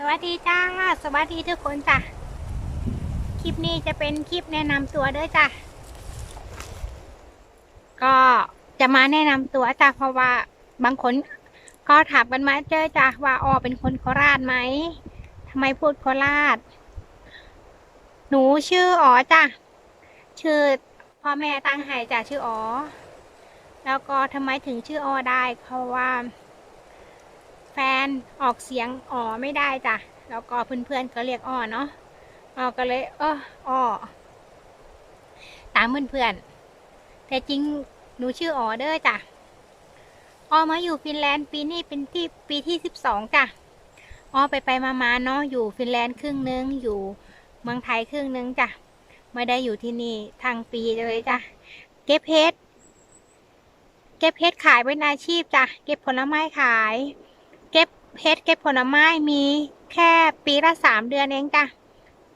สวัสดีจ้า สวัสดีทุกคนจ้ะ คลิปนี้จะเป็นคลิปแนะนำตัวด้อจ้ะ ก็จะมาแนะนำตัวจ้ะเพราะว่าบางคนก็ถามกันมาเจอจ้ะว่าอ๋อเป็นคนโคราชไหมทำไมพูดโคราช หนูชื่ออ๋อจ้ะ ชื่อพ่อแม่ตั้งให้จ้ะชื่ออ๋อ แล้วก็ทำไมถึงชื่ออ๋อได้เพราะว่า ฟนออกเสียงอ๋อไม่ได้จ้ะ แล้วก็เพื่อนๆก็เรียกอ้อเนาะอ้อก็เลยเอออ้อตามเพื่อนๆแต่จริงหนูชื่ออ๋อเด้อจ้ะอ้อมาอยู่ฟินแลนด์ปีนี้เป็นที่ปีที่สิบสองจ้ะอ้อไปไปมามาๆเนาะอยู่ฟินแลนด์ครึ่งนึงอยู่เมืองไทยครึ่งนึงจ้ะไม่ได้อยู่ที่นี่ทางปีเลยจ้ะเก็บเพชรเก็บเพชรขายเป็นอาชีพจ้ะเก็บผลไม้ขาย เก็บเพชรเก็บผลไม้มีแค่ปีละสามเดือนเองจ้ะ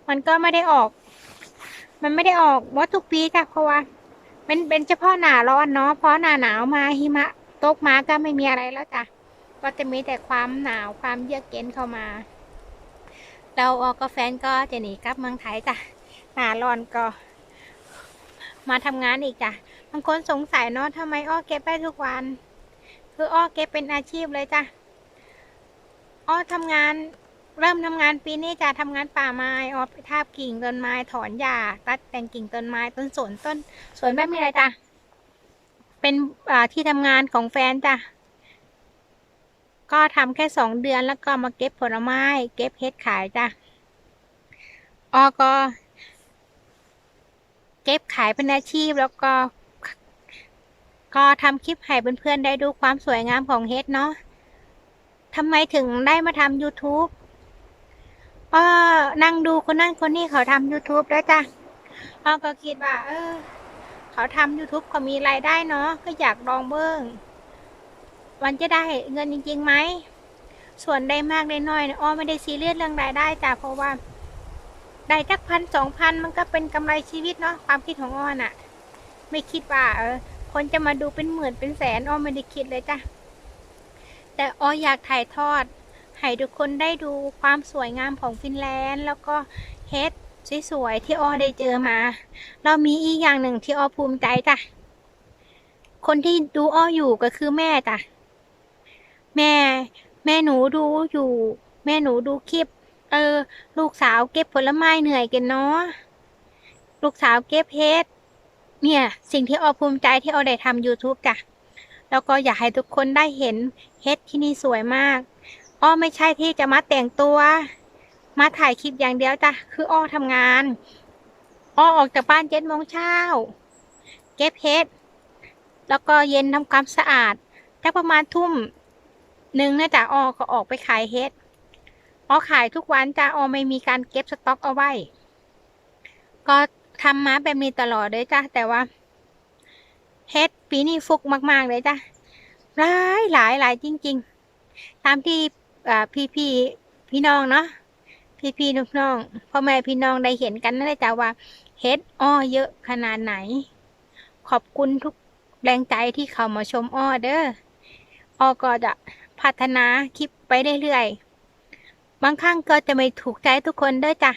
มันก็ไม่ได้ออก มันไม่ได้ออกว่าทุกปีจ้ะเพราะว่าเป็นเป็นเฉพาะหนาร้อนเนาะเพราะหนาหนาวมาหิมะตกมาก็ไม่มีอะไรแล้วจ้ะก็จะมีแต่ความหนาวความเยือกเย็นเข้ามา เราออกกับแฟนก็จะหนีกลับเมืองไทยจ้ะหนาร้อนก็ มาทำงานอีกจ้ะบางคนสงสัยเนาะทำไมอ้อเก็บได้ทุกวัน คืออ้อเก็บเป็นอาชีพเลยจ้ะ อ้อทำงาน เริ่มทำงานปีนี้จะทำงานป่าไม้อ้อไปทาบกิ่งต้นไม้ถอนหญ้าตัดแต่งกิ่งต้นไม้ต้นสนต้นสวนแบบนี้เลยจ้ะเป็นที่ทำงานของแฟนจ้ะก็ทำแค่สองเดือนแล้วก็มาเก็บผลไม้ เก็บเฮ็ดขายจ้ะอ้อก็ เก็บขายเป็นอาชีพแล้วก็ ก็ทำคลิปให้เพื่อนๆได้ดูความสวยงามของเฮ็ดเนาะ ทำไมถึงได้มาทำ YouTube ก็นั่งดูคนนั่นคนนี้เขาทำ YouTube แล้วจ้ะอ้อก็คิดว่า เออ เขาทำ YouTube เขามีรายได้เนาะก็อยากลองเบิ้งวันจะได้เงินจริงๆไหม ส่วนได้มากได้น้อยเนี่ยอ้อไม่ได้ซีเรียสเรื่องรายได้จ้ะเพราะว่า ได้จักพันสองพันมันก็เป็นกำไรชีวิตเนาะความคิดของอ้อน่ะ ไม่คิดว่า เออ คนจะมาดูเป็นหมื่นเป็นแสนอ้อไม่ได้คิดเลยจ้ะ แต่อออยากถ่ายทอด ให้ทุกคนได้ดูความสวยงามของฟินแลนด์ แล้วก็เฮดสวยๆที่ออได้เจอมา เรามีอีกอย่างหนึ่งที่ออภูมิใจจ้ะ คนที่ดูอ้ออยู่ก็คือแม่จ้ะ แม่ แม่หนูดูอยู่ แม่หนูดูคลิป เออ ลูกสาวเก็บผลไม้เหนื่อยกันเนาะ ลูกสาวเก็บเฮดเนี่ย สิ่งที่ออภูมิใจที่ออได้ทำ YouTube จ้ะ แล้วก็อยากให้ทุกคนได้เห็นเฮ็ดที่นี่สวยมากอ้อไม่ใช่ที่จะมาแต่งตัว มาถ่ายคลิปอย่างเดียวจ้ะคืออ้อทำงานอ้อออกจากบ้านเจ็ดโมงเช้า เก็บเฮ็ดแล้วก็เย็นทำความสะอาดถ้าประมาณทุ่มหนึ่งนะจ๊ะอ้อก็ออกไปขายเฮ็ดอ้อขายทุกวันจ้ะอ้อไม่มีการเก็บสต็อกเอาไว้ ก็ทำมาแบบนี้ตลอดเลยจ้ะแต่ว่าเฮ็ด ปีนี้ฟุกมาก ๆ เลยจ้ะหลายหลายหลายจริง ๆ ตามที่พี่พี่พี่น้องเนาะพี่พี่น้องน้องพ่อแม่พี่น้องได้เห็นกันนั่นแหละจ้ะว่าเฮ็ดอ้อเยอะขนาดไหน ขอบคุณทุกแรงใจที่เขามาชมอ้อเด้ออ้อก็จะพัฒนาคลิปไปเรื่อยๆบางครั้งก็จะไม่ถูกใจทุกคนเด้อจ้ะ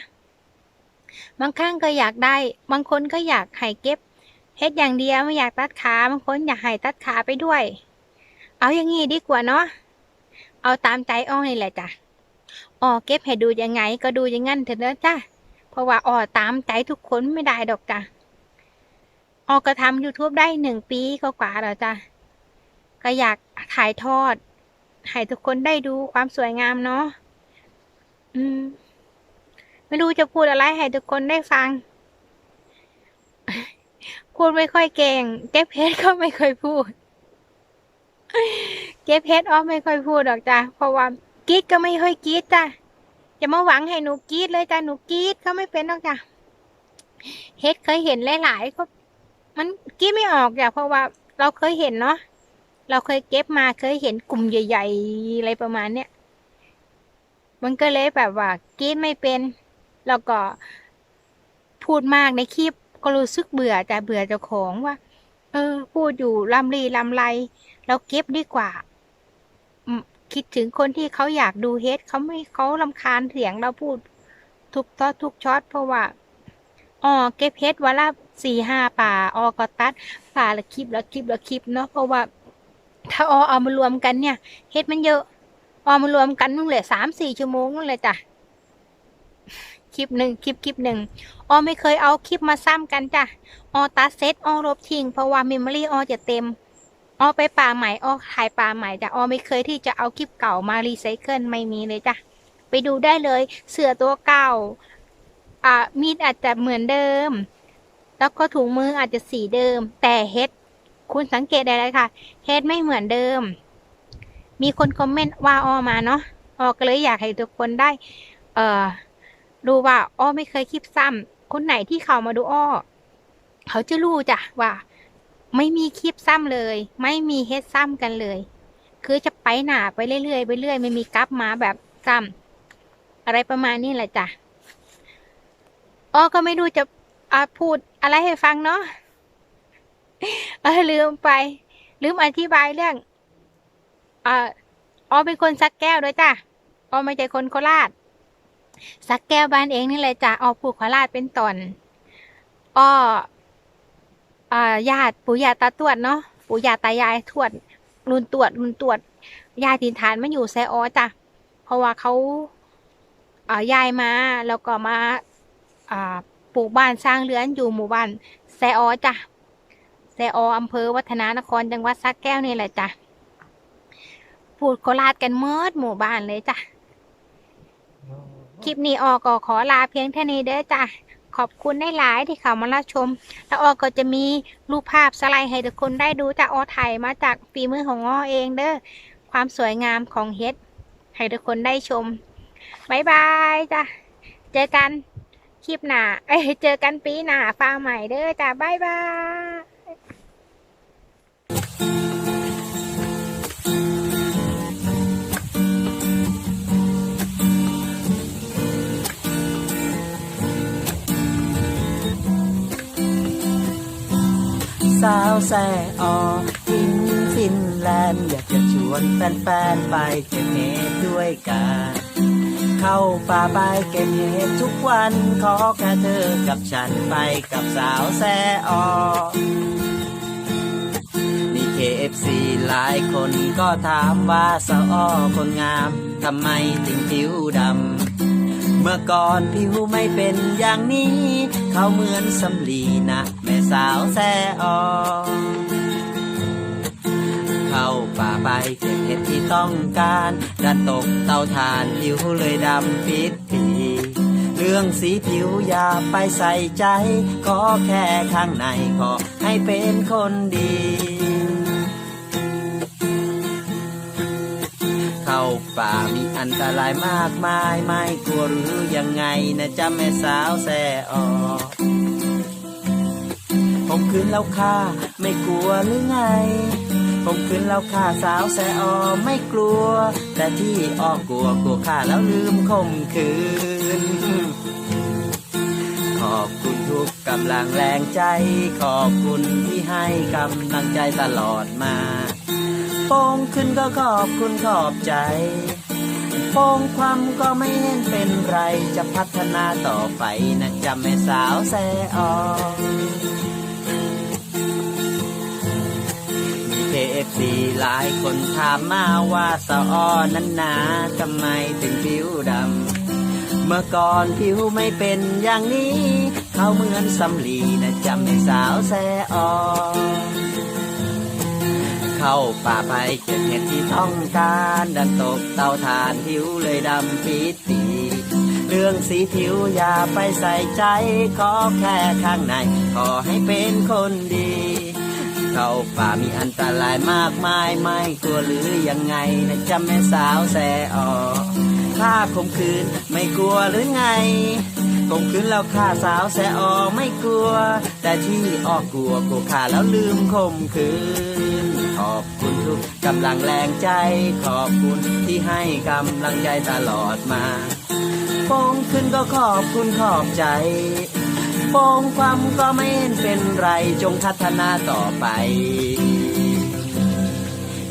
บางครั้งก็อยากได้ บางคนก็อยากให้เก็บ เฮ็ดอย่างเดียวไม่อยากตัดขาบางคนอยากให้ตัดขาไปด้วย เอาอย่างงี้ดีกว่าเนาะเอาตามใจอ้อนี่แหละจ้ะอ้อเก็บให้ดูยังไง ก็ดูอย่างงั้นเถอะเนอะจ้ะเพราะว่าอ้อตามใจทุกคนไม่ได้ดอกจ้ะอ้อก็ทำ YouTube ได้หนึ่งปีก็กว่าแล้วจ้ะก็อยากถ่ายทอดให้ทุกคนได้ดูความสวยงามเนาะอืม ไม่รู้จะพูดอะไรให้ทุกคนได้ฟัง พูดไม่ค่อยเก่ง เก็บเพชรก็ไม่เคยพูด เก็บเพชรอ้อไม่ค่อยพูดหรอกจ้ะเพราะว่ากีดก็ไม่ค่อยกีดจ้ะจะมาหวังให้หนูกีดเลยจ้ะหนูกีดก็ไม่เป็นหรอกจ้ะเฮ็ดเคยเห็นหลายๆก็ มันกีดไม่ออกจ้ะเพราะว่าเราเคยเห็นเนาะเราเคยเก็บมาเคยเห็นกลุ่มใหญ่ๆอะไรประมาณเนี้ยมันก็เลยแบบว่ากีดไม่เป็น แล้วก็พูดมากในคลิป ก็รู้สึกเบื่อจ้ะเบื่อเจ้าของว่า เออ พูดอยู่ลำลีลำไร เราเก็บดีกว่า คิดถึงคนที่เขาอยากดูเฮดเขาไม่เขาลำคาญเสียงเราพูด ทุกตอนทุกช็อตเพราะว่าอ๋อเก็บเฮดวันละสี่ห้าป่าออก็ตัดป่าละคลิปละคลิปละคลิปเนาะเพราะว่า ถ้าออเอามารวมกันเนี่ยเฮดมันเยอะออมารวมกันนู่นแหละสามสี่ชั่วโมงนู่นเลยจ้ะคลิปหนึ่งคลิปคลิปหนึ่ง ออไม่เคยเอาคลิปมาซ้ำกันจ้ะออตัดเซตออลบทิ้งเพราะว่าเมมโมรี่ออจะเต็มออไปป่าใหม่ออถ่ายป่าใหม่จ้ะออไม่เคยที่จะเอาคลิปเก่ามารีไซเคิลไม่มีเลยจ้ะไปดูได้เลยเสื้อตัวเก่าอ่ามีดอาจจะเหมือนเดิม แล้วก็ถุงมืออาจจะสีเดิม แต่เฮดคุณสังเกตได้เลยค่ะเฮดไม่เหมือนเดิม มีคนคอมเมนต์ว่าออมาเนาะออก็เลยอยากให้ทุกคนได้ เอ่อดูว่าอ้อไม่เคยคลิปซ้ำ คนไหนที่เขามาดูอ้อ เขาจะรู้จ้ะว่า ไม่มีคลิปซ้ำเลย ไม่มีเฮดซ้ำกันเลย คือจะไปหนาไปเรื่อยๆไปเรื่อยไม่มีกลับมาแบบซ้ำอะไรประมาณนี้แหละจ้ะอ้อก็ไม่รู้จะอาพูดอะไรให้ฟังเนาะเออลืมไป ลืมอธิบายเรื่องอ่าอ้อเป็นคนสักแก้วด้วยจ้ะอ้อไม่ใช่คนโคราช สักแก้วบ้านเองนี่แหละจ้ะอ้อผูกโคราชเป็นตอนอ้ออ่าญาติปู่ย่าตาตวดเนาะปู่ย่าตายายทวดรุนตรวจรุนตรวจยายถินฐานมาอยู่แซออจ้ะเพราะว่าเขาอ่ายายมาแล้วก็มาอ่าปลูกบ้านสร้างเรือนอยู่หมู่บ้านแซออจ้ะแซอออำเภอวัฒนานครจังหวัดสักแก้วนี่แหละจ้ะพูดโคราชกันเมิดหมู่บ้านเลยจ้ะ คลิปนี้ออกก็ขอลาเพียงเท่านี้เด้อจ้ะขอบคุณได้หลายที่เขามารับชม แล้วออก็จะมีรูปภาพสไลด์ให้ทุกคนได้ดูจากออถ่ายมาจากฝีมือของออเองเด้อความสวยงามของเฮ็ดให้ทุกคนได้ชมบายบายจ้ะเจอกันคลิปหน้าเอ้ยเจอกันปีหน้าฟ้าใหม่เด้อจ้ะบายบายาวแซ่ออินฟินแลนด์อยากจะชวนแฟนๆไปเก็บเห็ดด้วยกัน เข้าป่าไปเก็บเห็ดทุกวันขอแค่เธอกับฉันไปกับสาวแซ่ออมีเคเอฟซีหลายคนก็ถามว่าสาวอ้อคนงามทำไมถึงผิวดำเมื่อก่อนผิวไม่เป็นอย่างนี้ เขาเหมือนสำลีนะ สาวแซออเข้าป่าไปเก็บเห็ดที่ต้องการดันตกเตาถ่านผิวเลยดำปิดปีเรื่องสีผิวอย่าไปใส่ใจ ขอแค่ข้างในขอให้เป็นคนดีเข้าป่ามีอันตรายมากมาย ไม่กลัวหรือยังไงนะจ๊ะแม่สาวแซ่ออ ผมคืนแล้วค่าไม่กลัวหรือไงผมคืนแล้วค่าสาวแซออไม่กลัว แต่ที่ออกกลัวกลัวค่าแล้วลืมข่มคืน ขอบคุณทุกกำลังแรงใจ ขอบคุณที่ให้กำลังใจตลอดมาโป้งขึ้นก็ขอบคุณขอบใจโป้งความก็ไม่เห็นเป็นไร จะพัฒนาต่อไปนะจะแม่สาวแซออ มีเคเอฟซีหลายคนถามมาว่าสาวอ้อนั้นหนาทำไมถึงผิวดำ เมื่อก่อนผิวไม่เป็นอย่างนี้ เขาเหมือนสำลีนะจำไม่สาวแซออเข้าป่าไปเก็บเห็ดที่ต้องการดันตกเตาถ่านผิวเลยดำปีดปีเรื่องสีผิวอย่าไปใส่ใจ ขอแค่ข้างใน ขอให้เป็นคนดี เข้าป่ามีอันตรายมากมายไม่กลัวหรือยังไงนะจำแม่สาวแซออข้าข่มขืนไม่กลัวหรือไงข่มขืนแล้วข้าสาวแซออไม่กลัว แต่ที่ออกกลัวกลัวข้าแล้วลืมข่มขืน ขอบคุณทุกกำลังแรงใจ ขอบคุณที่ให้กำลังใจตลอดมาโป้งขึ้นก็ขอบคุณขอบใจ โป่งความก็ไม่เป็นไรจงพัฒนาต่อไป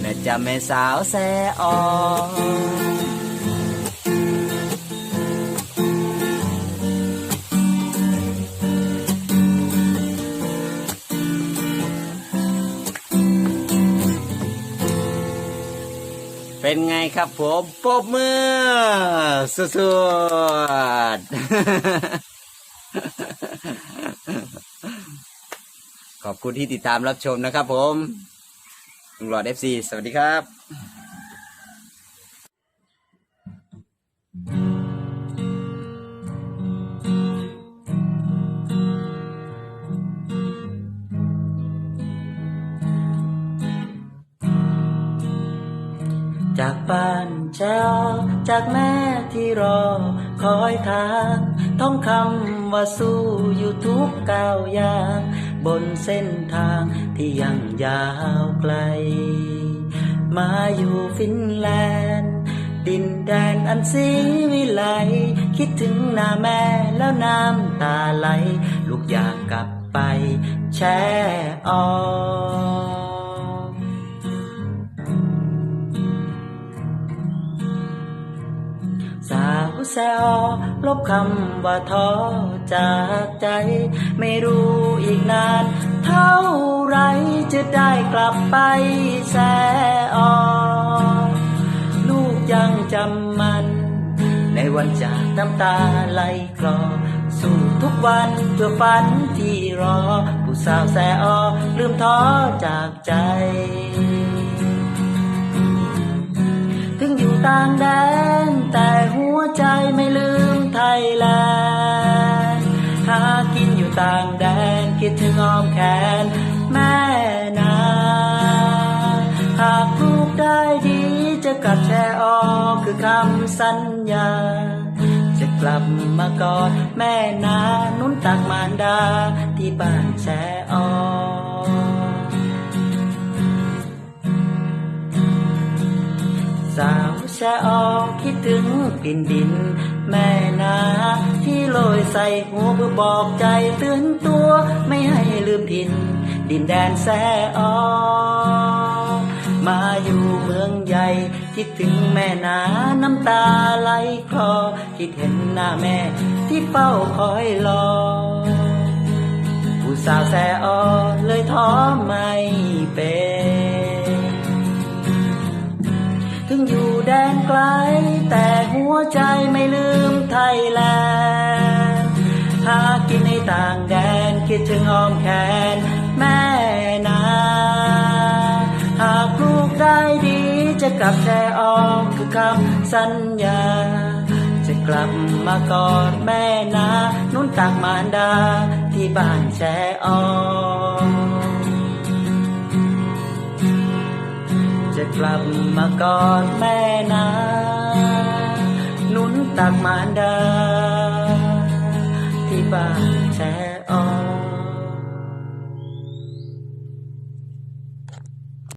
นะจะแม่สาวแซออนเป็นไงครับผมปบมือสุดๆ ขอบคุณที่ติดตามรับชมนะครับผมลุงหลอดเอฟซีสวัสดีครับจากบ้านเช้าจากแม่ที่รอ คอยทางท่องคำว่าสู้อยู่ทุกก้าวย่าง บนเส้นทางที่ยังยาวไกล มาอยู่ฟินแลนด์ ดินแดนอันสีวิไล คิดถึงหน้าแม่แล้วน้ำตาไหล ลูกอยากกลับไปแช่ออ แซวลบคำว่าท้อจากใจ ไม่รู้อีกนาน เท่าไรจะได้กลับไปแซออลูกยังจำมัน ในวันจากน้ำตาไหลคลอ สู้ทุกวันเพื่อฝันที่รอ ผู้สาวแซออลืมท้อจากใจถึงอยู่ต่างแดน ใจไม่ลืมไทยแลนด์หากินอยู่ต่างแดนคิดถึงอ้อมแขนแม่นาหากลูกได้ดีจะกลับแชร์ออกคือคำสัญญา จะกลับมากอดแม่นานุ่นตักมารดาที่บ้านแชร์ออกสาว ชะอองคิดถึงปินดิน แม่นาที่โรยใส่หัวเพื่อบอกใจตือนตัวไม่ให้ลืมถิ่นดินแดนแสออมาอยู่เมืองใหญ่ คิดถึงแม่นาน้ำตาไหลคลอคิดเห็นหน้าแม่ที่เฝ้าคอยรอผู้สาวแสออเลยท้อไม่เป็น ไกล แต่หัวใจไม่ลืมไทยแลนด์หากินในต่างแดนคิดถึงอ้อมแขนแม่นาหากลูกได้ดีจะกลับแชออกคือคำสัญญา จะกลับมากอดแม่นานุ่นตักมารดาที่บ้านแชออก กลับมากอดแม่นาหนุนตักมารดาที่บ้านแชออ